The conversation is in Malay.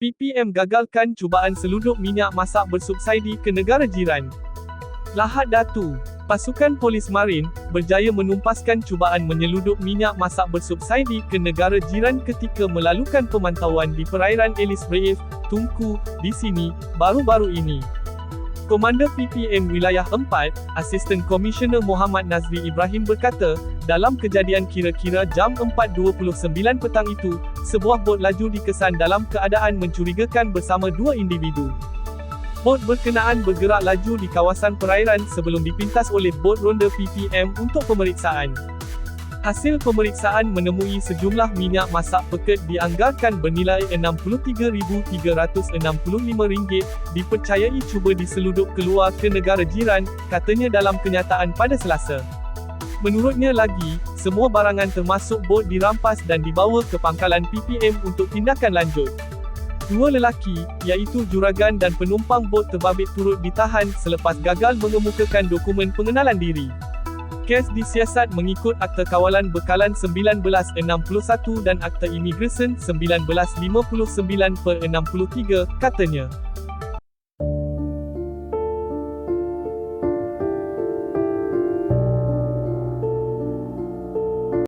PPM gagalkan cubaan selundup minyak masak bersubsidi ke negara jiran. Lahad Datu, pasukan polis marin, berjaya menumpaskan cubaan menyeludup minyak masak bersubsidi ke negara jiran ketika melalukan pemantauan di perairan Ellis Reef, Tunku, di sini, baru-baru ini. Komander PPM Wilayah 4, Asisten Komisioner Muhammad Nazri Ibrahim berkata, dalam kejadian kira-kira jam 4.29 petang itu, sebuah bot laju dikesan dalam keadaan mencurigakan bersama dua individu. Bot berkenaan bergerak laju di kawasan perairan sebelum dipintas oleh bot ronda PPM untuk pemeriksaan. Hasil pemeriksaan menemui sejumlah minyak masak peket dianggarkan bernilai RM63,365 dipercayai cuba diseludup keluar ke negara jiran, katanya dalam kenyataan pada Selasa. Menurutnya lagi, semua barangan termasuk bot dirampas dan dibawa ke pangkalan PPM untuk tindakan lanjut. Dua lelaki, iaitu juragan dan penumpang bot terbabit turut ditahan selepas gagal mengemukakan dokumen pengenalan diri. Kes disiasat mengikut Akta Kawalan Bekalan 1961 dan Akta Imigresen 1959 per 63, katanya.